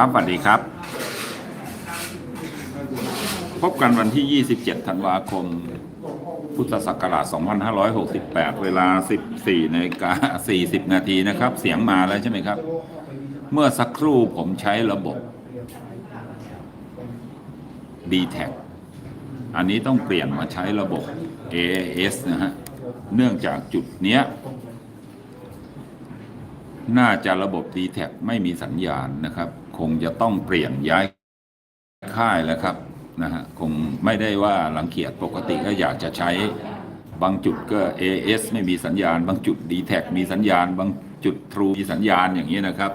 ครับสวัสดีครับ พบกันวันที่ 27 ธันวาคม พุทธศักราช 2568 เวลา 14นาฬิกา40 นาทีนะครับ เสียงมาแล้วใช่ไหมครับ เมื่อสักครู่ผมใช้ระบบ d t แทอันนี้ต้องเปลี่ยนมาใช้ระบบ AAS นะฮะ เนื่องจากจุดเนี้ยน่าจะระบบ d t แทไม่มีสัญญาณนะครับ คงจะต้องเปลี่ยนย้ายค่ายแล้วครับนะฮะคงไม่ได้ว่ารังเกียจปกติก็อยากจะใช้บางจุดก็ AS ไม่มีสัญญาณ บางจุด d t แทมีสัญญาณ บางจุด True มีสัญญาณอย่างนี้นะครับ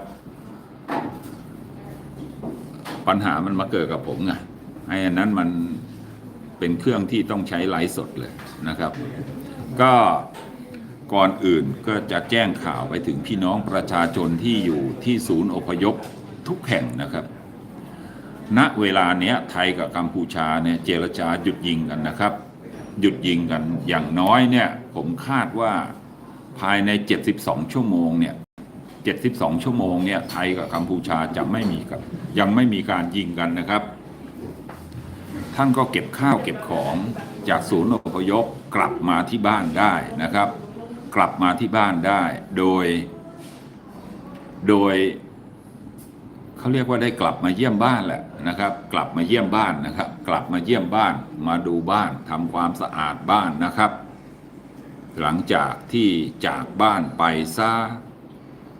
ปัญหามันมาเกิดกับผมไงไอ้อันนั้นมันเป็นเครื่องที่ต้องใช้ไลฟ์สดเลยนะครับ ก็ก่อนอื่นก็จะแจ้งข่าวไปถึงพี่น้องประชาชนที่อยู่ที่ศูนย์อพยพ ทุกแห่งนะครับ ณเวลาเนี้ยไทยกับกัมพูชาเนี่ยเจรจาหยุดยิงกันนะครับ หยุดยิงกันอย่างน้อยเนี่ยผมคาดว่าภายใน 72 ชั่วโมงเนี่ย72 ชั่วโมงเนี่ยไทยกับกัมพูชาจะไม่มีกับยังไม่มีการยิงกันนะครับ ท่านก็เก็บข้าวเก็บของจากศูนย์อพยพกลับมาที่บ้านได้นะครับ กลับมาที่บ้านได้ โดย โดย เขาเรียกว่าได้กลับมาเยี่ยมบ้านแหละนะครับ กลับมาเยี่ยมบ้านนะครับ กลับมาเยี่ยมบ้าน มาดูบ้านทำความสะอาดบ้านนะครับ หลังจากที่จากบ้านไปซะ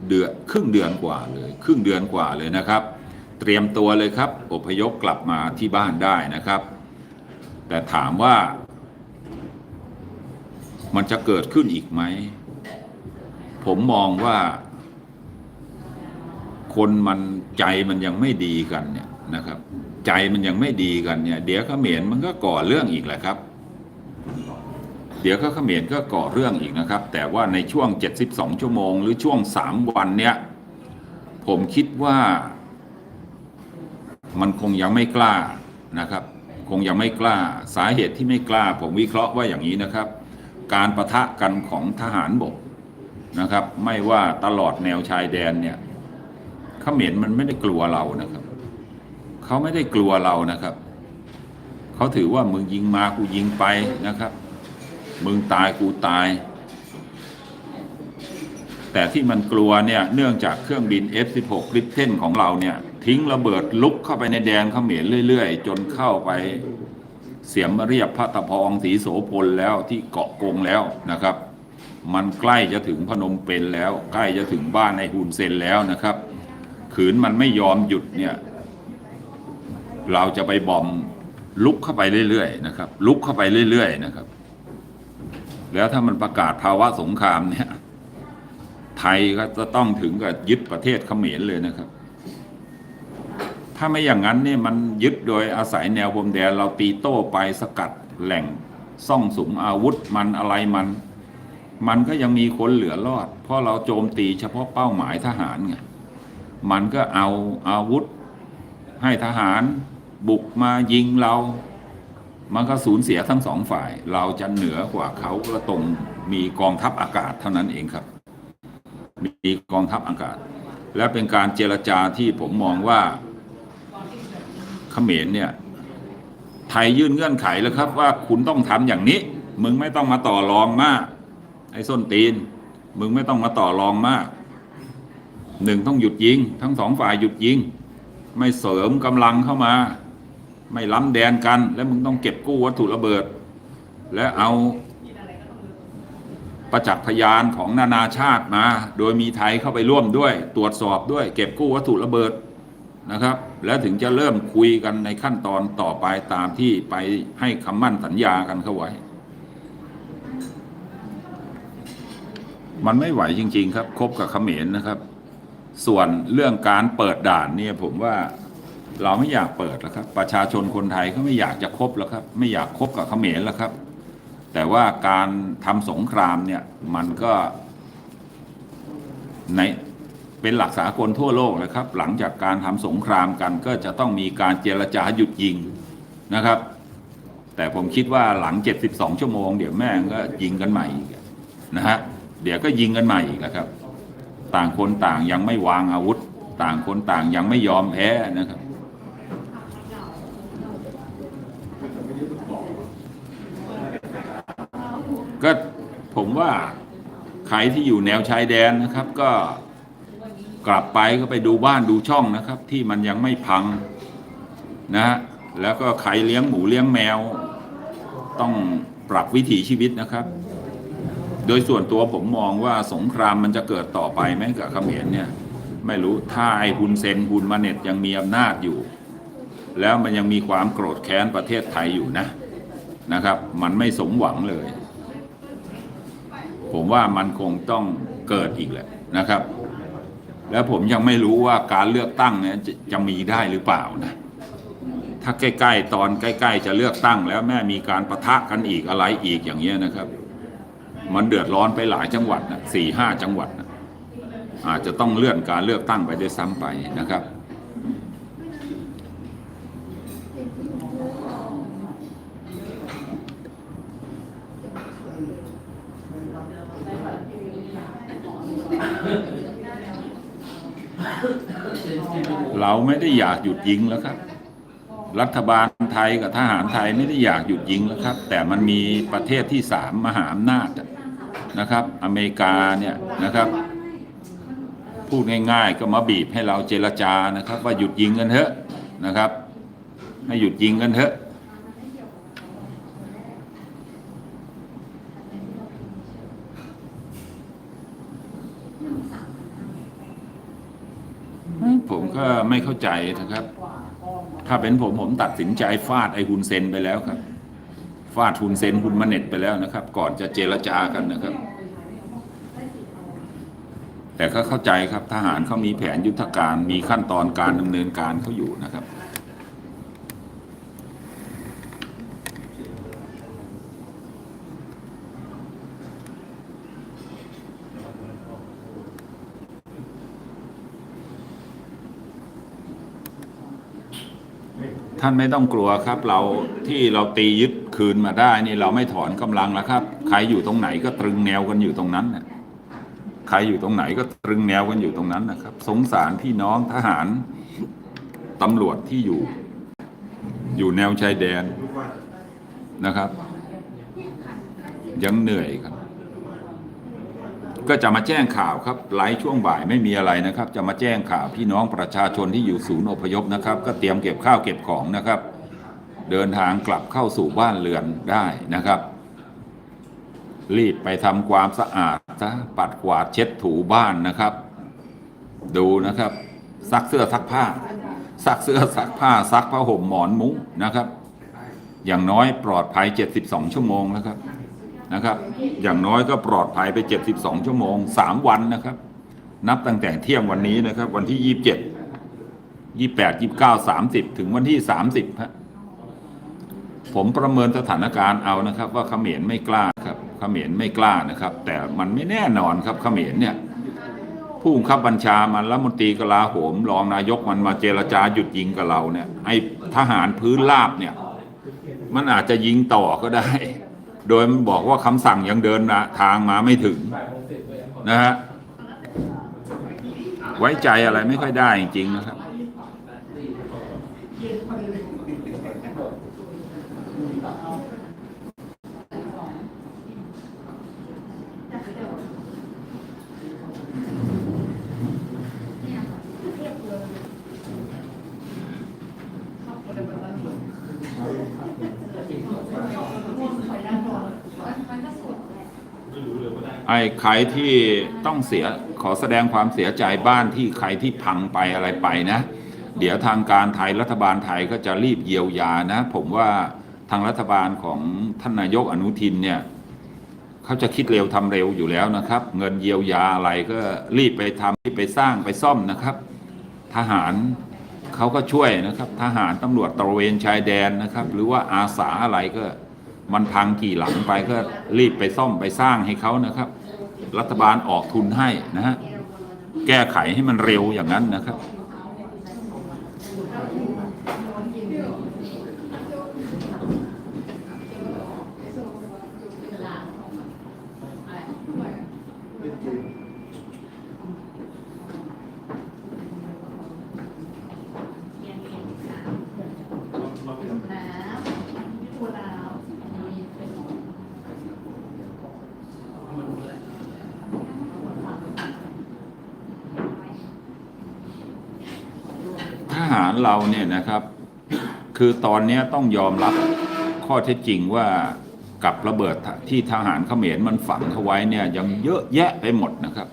เดือนครึ่งเดือนกว่าเลย ครึ่งเดือนกว่าเลยนะครับ เตรียมตัวเลยครับ อพยพกลับมาที่บ้านได้นะครับ แต่ถามว่า มันจะเกิดขึ้นอีกไหม ผมมองว่า คนมันใจมันยังไม่ดีกันเนี่ยนะครับ ใจมันยังไม่ดีกันเนี่ย เดี๋ยวเขมรมันก็ก่อเรื่องอีกแหละครับ เดี๋ยวก็เขมรก็ก่อเรื่องอีกนะครับ แต่ว่าในช่วง 72 ชั่วโมง หรือช่วง 3 วันเนี่ยผมคิดว่า มันคงยังไม่กล้านะครับ คงยังไม่กล้าสาเหตุที่ไม่กล้า ผมวิเคราะห์ว่าอย่างนี้นะครับ การประทะกันของทหารบกนะครับ ไม่ว่าตลอดแนวชายแดนเนี่ย เขมรมันไม่ได้กลัวเรานะครับเขาไม่ได้กลัวเรานะครับเขาถือว่ามึงยิงมากูยิงไปนะครับ มึงตายกูตาย แต่ที่มันกลัวเนี่ยเนื่องจากเครื่องบิน F16 กริปเทนของเราเนี่ยทิ้งระเบิดลุกเข้าไปในแดนเขมรเรื่อยๆ จนเข้าไปเสียมเรียบพระตะพองสีโสพลแล้วที่เกาะกงแล้วนะครับ มันใกล้จะถึงพนมเปญแล้ว ใกล้จะถึงบ้านในฮุนเซนแล้วนะครับ ขืนมันไม่ยอมหยุดเนี่ย เราจะไปบอมลุกเข้าไปเรื่อยๆนะครับ ลุกเข้าไปเรื่อยๆนะครับ แล้วถ้ามันประกาศภาวะสงครามเนี่ย ไทยก็จะต้องถึงกับยึดประเทศเขมรเลยนะครับ ถ้าไม่อย่างนั้นเนี่ยมันยึดโดยอาศัยแนวพรมแดนเราตีโต้ไปสกัดแหล่งซ่องสุมอาวุธมันอะไรมัน มันก็ยังมีคนเหลือรอด เพราะเราโจมตีเฉพาะเป้าหมายทหารไง มันก็เอาอาวุธ ให้ทหารบุกมายิงเรา มันก็สูญเสียทั้งสองฝ่าย เราจะเหนือกว่าเขาก็ตรงมีกองทัพอากาศเท่านั้นเองครับ มีกองทัพอากาศ และเป็นการเจรจาที่ผมมองว่าเขมรเนี่ยไทยยื่นเงื่อนไขแล้วครับว่าคุณต้องทำอย่างนี้ มึงไม่ต้องมาต่อรองมาก ไอ้ส้นตีน มึงไม่ต้องมาต่อรองมาก หนึ่งต้องหยุดยิง ทั้งสองฝ่ายหยุดยิง ไม่เสริมกำลังเข้ามา ไม่ล้ำแดนกัน แล้วมึงต้องเก็บกู้วัตถุระเบิด และเอาประจักษ์พยานของนานาชาติมา โดยมีไทยเข้าไปร่วมด้วย ตรวจสอบด้วย เก็บกู้วัตถุระเบิดนะครับ แล้วถึงจะเริ่มคุยกันในขั้นตอนต่อไปตามที่ไปให้คำมั่นสัญญากันเข้าไว้ มันไม่ไหวจริง ๆ ครับ คบกับเขมรนะครับ ส่วนเรื่องการเปิดด่านเนี่ยผมว่าเราไม่อยากเปิดแล้วครับ ประชาชนคนไทยก็ไม่อยากจะคบแล้วครับ ไม่อยากคบกับเขมรแล้วครับ แต่ว่าการทำสงครามเนี่ยมันก็ในเป็นหลักสากลทั่วโลกนะครับ หลังจากการทำสงครามกันก็จะต้องมีการเจรจาหยุดยิงนะครับ แต่ผมคิดว่าหลัง 72 ชั่วโมง เดี๋ยวแม่งก็ยิงกันใหม่อีกนะฮะเดี๋ยวก็ยิงกันใหม่อีกนะครับ ต่างคนต่างยังไม่วางอาวุธ ต่างคนต่างยังไม่ยอมแพ้นะครับ ก็ผมว่าใครที่อยู่แนวชายแดนนะครับ ก็กลับไปก็ไปดูบ้านดูช่องนะครับ ที่มันยังไม่พังนะฮะแล้วก็ใครเลี้ยงหมูเลี้ยงแมว ต้องปรับวิถีชีวิตนะครับ โดยส่วนตัวผมมองว่าสงครามมันจะเกิดต่อไปไหมกับเขมรเนี่ย ไม่รู้ถ้าไอ้ฮุนเซนฮุนมาเน็ตยังมีอำนาจอยู่ แล้วมันยังมีความโกรธแค้นประเทศไทยอยู่นะนะครับ มันไม่สมหวังเลย ผมว่ามันคงต้องเกิดอีกแหละนะครับ แล้วผมยังไม่รู้ว่าการเลือกตั้งเนี่ยจะจะมีได้หรือเปล่านะถ้าใกล้ ๆ ตอนใกล้ ๆ จะเลือกตั้งแล้วแม่มีการประทะกันอีกอะไรอีกอย่างเงี้ยนะครับ มันเดือดร้อนไปหลายจังหวัดนะสี่ห้าจังหวัดนะอาจจะต้องเลื่อนการเลือกตั้งไปด้วยซ้ำไปนะครับ เราไม่ได้อยากหยุดยิงแล้วครับ รัฐบาลไทยกับทหารไทยไม่ได้อยากหยุดยิงแล้วครับ แต่มันมีประเทศที่สามมหาอำนาจ นะครับอเมริกาเนี่ยนะครับ พูดง่าย ๆ ก็มาบีบให้เราเจรจานะครับ ว่าหยุดยิงกันเถอะนะครับ ให้หยุดยิงกันเถอะผมก็ไม่เข้าใจนะครับ ถ้าเป็นผมผมตัดสินใจฟาดไอ้ฮุนเซนไปแล้วครับ ฟาดทุนเซ็นฮุนมาเน็ตไปแล้วนะครับ ก่อนจะเจรจากันนะครับ แต่ก็เข้าใจครับทหารเขามีแผนยุทธการมีขั้นตอนการดำเนินการเขาอยู่นะครับ ท่านไม่ต้องกลัวครับ เราที่เราตียึดคืนมาได้นี่เราไม่ถอนกำลังแล้วครับ ใครอยู่ตรงไหนก็ตรึงแนวกันอยู่ตรงนั้นนะใครอยู่ตรงไหนก็ตรึงแนวกันอยู่ตรงนั้นนะครับ สงสารพี่น้องทหารตำรวจที่อยู่ อยู่แนวชายแดนนะครับ ยังเหนื่อยครับ ก็จะมาแจ้งข่าวครับไลฟ์ช่วงบ่ายไม่มีอะไรนะครับ จะมาแจ้งข่าวพี่น้องประชาชนที่อยู่ศูนย์อพยพนะครับ ก็เตรียมเก็บข้าวเก็บของนะครับ เดินทางกลับเข้าสู่บ้านเรือนได้นะครับ รีบไปทำความสะอาดซะปัดกวาดเช็ดถูบ้านนะครับ ดูนะครับ ซักเสื้อซักผ้า ซักเสื้อซักผ้า ซักผ้าห่มหมอนมุ้งนะครับ อย่างน้อยปลอดภัย 72 ชั่วโมงนะครับ นะครับ อย่างน้อยก็ปลอดภัยไป 72 ชั่วโมง 3 วันนะครับ นับตั้งแต่เที่ยงวันนี้นะครับ วันที่ 27 28 29 30 ถึงวันที่ 30ฮะผมประเมินสถานการณ์เอานะครับ ว่าเขมรไม่กล้าครับเขมรไม่กล้านะครับ แต่มันไม่แน่นอนครับเขมรเนี่ยผู้บังคับบัญชามันรัฐมนตรีกลาโหมรองนายกมันมาเจรจาหยุดยิงกับเราเนี่ยไอ้ทหารพื้นราบเนี่ย มันอาจจะยิงต่อก็ได้ โดยมันบอกว่าคำสั่งยังเดินทางมาไม่ถึงนะฮะไว้ใจอะไรไม่ค่อยได้จริงๆนะครับ ไอ้ใครที่ต้องเสียขอแสดงความเสียใจบ้านที่ใครที่พังไปอะไรไปนะ เดี๋ยวทางการไทยรัฐบาลไทยก็จะรีบเยียวยานะ ผมว่าทางรัฐบาลของท่านนายกอนุทินเนี่ยเขาจะคิดเร็วทำเร็วอยู่แล้วนะครับ เงินเยียวยาอะไรก็รีบไปทำรีบไปสร้างไปซ่อมนะครับ ทหารเขาก็ช่วยนะครับ ทหารตำรวจตระเวนชายแดนนะครับ หรือว่าอาสาอะไรก็ มันพังกี่หลังไปก็รีบไปซ่อมไปสร้างให้เขานะครับ รัฐบาลออกทุนให้นะฮะแก้ไขให้มันเร็วอย่างนั้นนะครับ หารเราเนี่ยนะครับ คือตอนนี้ต้องยอมรับข้อเท็จจริงว่ากับระเบิดที่ทหารเขมรมันฝังเขาไว้เนี่ยยังเยอะแยะไปหมดนะครับ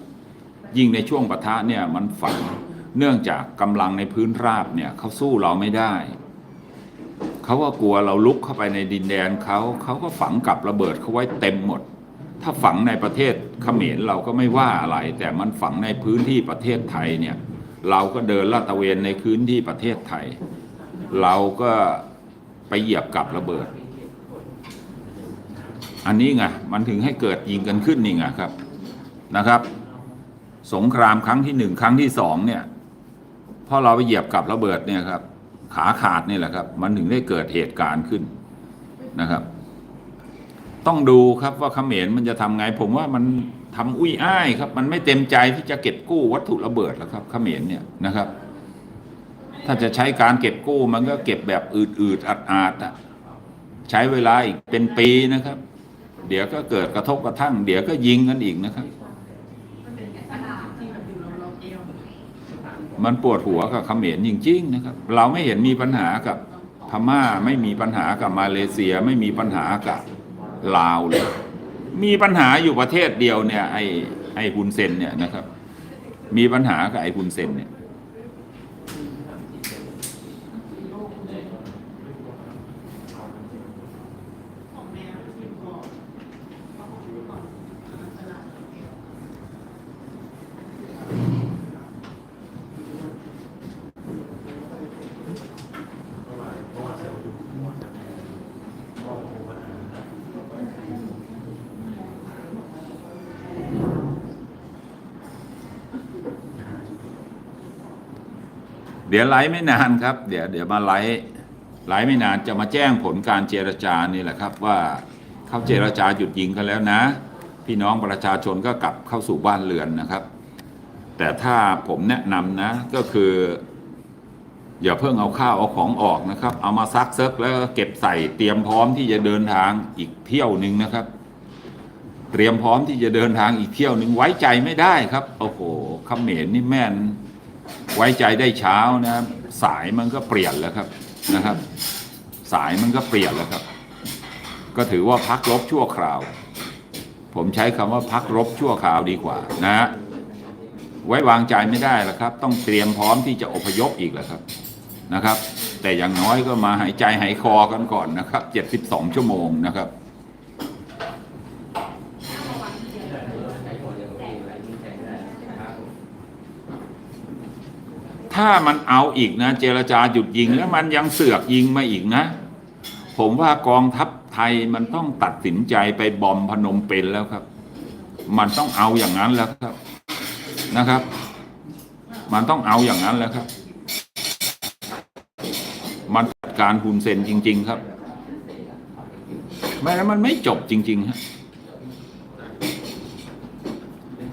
ยิ่งในช่วงปะทะเนี่ยมันฝังเนื่องจากกำลังในพื้นราบเนี่ยเขาสู้เราไม่ได้เขาก็กลัวเราลุกเข้าไปในดินแดนเขาเขาก็ฝังกับระเบิดเขาไว้เต็มหมด ถ้าฝังในประเทศเขมรเราก็ไม่ว่าอะไร แต่มันฝังในพื้นที่ประเทศไทยเนี่ย เราก็เดินลาดตระเวนในพื้นที่ประเทศไทย เราก็ไปเหยียบกับระเบิด อันนี้ไงมันถึงให้เกิดยิงกันขึ้นนี่ไงครับนะครับ สงครามครั้งที่หนึ่งครั้งที่สองเนี่ยพอเราไปเหยียบกับระเบิดเนี่ยครับ ขาขาดนี่แหละครับ มันถึงได้เกิดเหตุการณ์ขึ้นนะครับ ต้องดูครับว่าเขมรมันจะทำไง ผมว่ามัน ทำอุ้ยอ้ายครับ มันไม่เต็มใจที่จะเก็บกู้วัตถุระเบิดแล้วครับเขมรเนี่ยนะครับ ถ้าจะใช้การเก็บกู้มันก็เก็บแบบอืดๆอัดๆอะใช้เวลาอีกเป็นปีนะครับ เดี๋ยวก็เกิดกระทบกระทั่ง เดี๋ยวก็ยิงกันอีกนะครับ มันปวดหัวกับเขมรจริง ๆ นะครับ เราไม่เห็นมีปัญหากับพม่าไม่มีปัญหากับมาเลเซีย ไม่มีปัญหากับลาวเลย มีปัญหาอยู่ประเทศเดียวเนี่ยไอ้ไอ้ฮุนเซนเนี่ยนะครับ มีปัญหากับไอ้ฮุนเซนเนี่ย เดี๋ยวไลฟ์ไม่นานครับ เดี๋ยวเดี๋ยวมาไลฟ์ไลฟ์ไม่นานจะมาแจ้งผลการเจรจานี่แหละครับว่าเขาเจรจาหยุดยิงกันแล้วนะ พี่น้องประชาชนก็กลับเข้าสู่บ้านเรือนนะครับ แต่ถ้าผมแนะนำนะก็คือ อย่าเพิ่งเอาข้าวเอาของออกนะครับ เอามาซักเซิกแล้วก็เก็บใส่เตรียมพร้อมที่จะเดินทางอีกเที่ยวหนึ่งนะครับ เตรียมพร้อมที่จะเดินทางอีกเที่ยวหนึ่งไว้ใจไม่ได้ครับโอ้โหคำเขมรนี่แม่น ไว้ใจได้เช้านะครับ สายมันก็เปลี่ยนแล้วครับนะครับ สายมันก็เปลี่ยนแล้วครับ ก็ถือว่าพักรบชั่วคราว ผมใช้คำว่าพักรบชั่วคราวดีกว่านะฮะไว้วางใจไม่ได้แล้วครับ ต้องเตรียมพร้อมที่จะอพยพอีกแล้วครับนะครับ แต่อย่างน้อยก็มาหายใจหายคอกันก่อนนะครับ 72 ชั่วโมงนะครับ ถ้ามันเอาอีกนะ เจรจาหยุดยิงแล้วมันยังเสือกยิงมาอีกนะ ผมว่ากองทัพไทยมันต้องตัดสินใจไปบอมพนมเปญแล้วครับ มันต้องเอาอย่างนั้นแล้วครับนะครับ มันต้องเอาอย่างนั้นแล้วครับ มันจัดการคุณเซนจริง ๆ ครับ ไม่แล้วมันไม่จบจริง ๆ ฮะ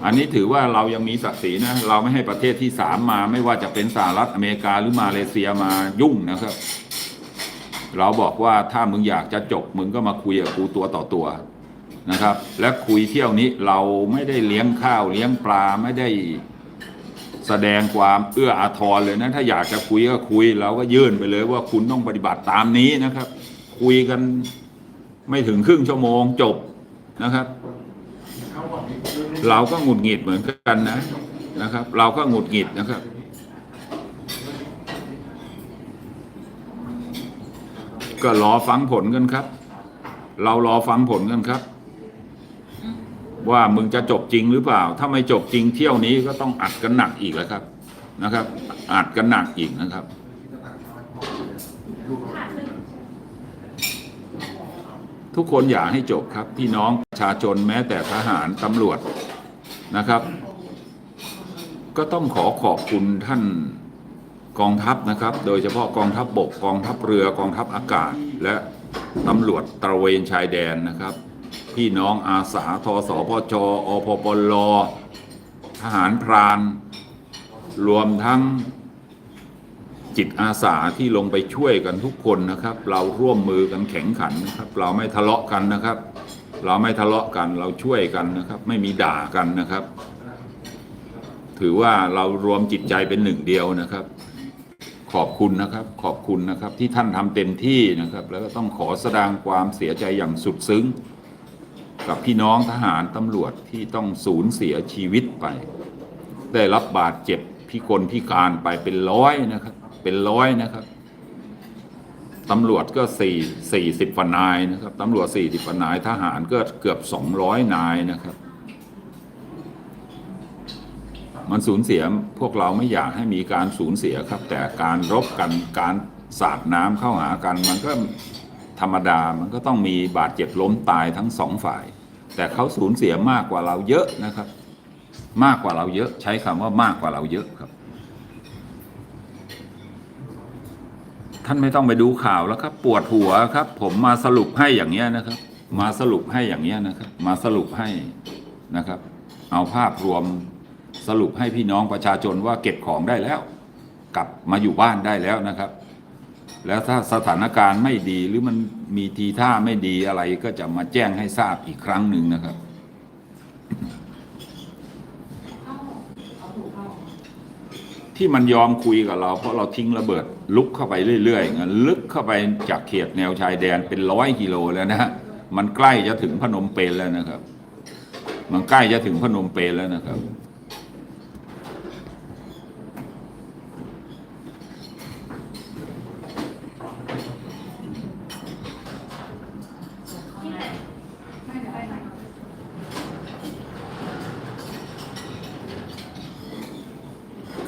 อันนี้ถือว่าเรายังมีศักดิ์ศรีนะ เราไม่ให้ประเทศที่สามมา ไม่ว่าจะเป็นสหรัฐอเมริกาหรือมาเลเซียมายุ่งนะครับ เราบอกว่าถ้ามึงอยากจะจบมึงก็มาคุยกับกูตัวต่อตัวนะครับ และคุยเที่ยวนี้เราไม่ได้เลี้ยงข้าวเลี้ยงปลาไม่ได้แสดงความเอื้ออาทรเลยนะ ถ้าอยากจะคุยก็คุยเราก็ยื่นไปเลยว่าคุณต้องปฏิบัติตามนี้นะครับ คุยกันไม่ถึงครึ่งชั่วโมงจบนะครับ เราก็หงุดหงิดเหมือนกันนะนะครับ เราก็หงุดหงิดนะครับ ก็รอฟังผลกันครับ เรารอฟังผลกันครับ ว่ามึงจะจบจริงหรือเปล่า ถ้าไม่จบจริงเที่ยวนี้ก็ต้องอัดกันหนักอีกแล้วครับนะครับ อัดกันหนักอีกนะครับทุกคนอยากให้จบครับ พี่น้องประชาชนแม้แต่ทหารตำรวจ นะครับ ก็ต้องขอขอบคุณท่านกองทัพนะครับ โดยเฉพาะกองทัพบบกกองทัพเรือกองทัพอากาศ และตำรวจตระเวนชายแดนนะครับ พี่น้องอาสาทสพจอพปลทหารพราน รวมทั้งจิตอาสาที่ลงไปช่วยกันทุกคนนะครับ เราร่วมมือกันแข็งขันนะครับ เราไม่ทะเลาะกันนะครับ เราไม่ทะเลาะกันเราช่วยกันนะครับ ไม่มีด่ากันนะครับ ถือว่าเรารวมจิตใจเป็นหนึ่งเดียวนะครับ ขอบคุณนะครับ ขอบคุณนะครับ ที่ท่านทำเต็มที่นะครับ แล้วก็ต้องขอแสดงความเสียใจอย่างสุดซึ้ง กับพี่น้องทหารตำรวจที่ต้องสูญเสียชีวิตไป ได้รับบาดเจ็บพิกลพิการไปเป็นร้อยนะครับ เป็นร้อยนะครับ ตำรวจก็สี่สี่สิบนายนะครับตำรวจสี่สิบนายทหารก็เกือบสองร้อยนายนะครับ มันสูญเสียพวกเราไม่อยากให้มีการสูญเสียครับ แต่การรบกันการสาดน้ำเข้าหากัน มันก็ธรรมดามันก็ต้องมีบาดเจ็บล้มตายทั้งสองฝ่าย แต่เขาสูญเสียมากกว่าเราเยอะนะครับ มากกว่าเราเยอะใช้คำว่ามากกว่าเราเยอะครับ ท่านไม่ต้องไปดูข่าวแล้วครับ ปวดหัวครับ ผมมาสรุปให้อย่างเงี้ยนะครับ มาสรุปให้อย่างเงี้ยนะครับ มาสรุปให้นะครับ เอาภาพรวมสรุปให้พี่น้องประชาชนว่าเก็บของได้แล้ว กลับมาอยู่บ้านได้แล้วนะครับ แล้วถ้าสถานการณ์ไม่ดีหรือมันมีทีท่าไม่ดีอะไรก็จะมาแจ้งให้ทราบอีกครั้งหนึ่งนะครับ ที่มันยอมคุยกับเรา เพราะเราทิ้งระเบิดลุกเข้าไปเรื่อยๆงั้นลึกเข้าไปจากเขตแนวชายแดนเป็นร้อยกิโลแล้วนะฮะมันใกล้จะถึงพนมเปญแล้วนะครับ มันใกล้จะถึงพนมเปญแล้วนะครับ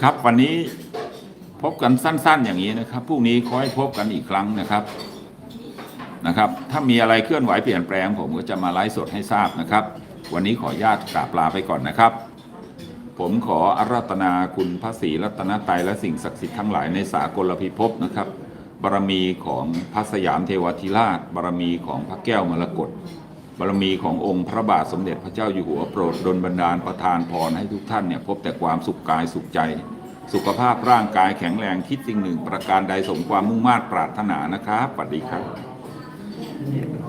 ครับ วันนี้พบกันสั้น ๆ อย่างนี้นะครับพรุ่งนี้ขอให้พบกันอีกครั้งนะครับนะครับ ถ้ามีอะไรเคลื่อนไหวเปลี่ยนแปลง ผมก็จะมาไลฟ์สดให้ทราบนะครับ วันนี้ขออนุญาตกราบลาไปก่อนนะครับ ผมขออารัตนาคุณพระศรีรัตนตรัยและสิ่งศักดิ์สิทธิ์ทั้งหลายในสากลพิภพนะครับบารมีของพระสยามเทวทิราชบารมีของพระแก้วมรกต บารมีขององค์พระบาทสมเด็จพระเจ้าอยู่หัวโปรดดลบันดาลประทานพรให้ทุกท่านเนี่ยพบแต่ความสุขกายสุขใจ สุขภาพร่างกายแข็งแรงคิดสิ่งหนึ่ง ประการใดสมความมุ่งมา่ปรารถนานะครับสวัสดีครับ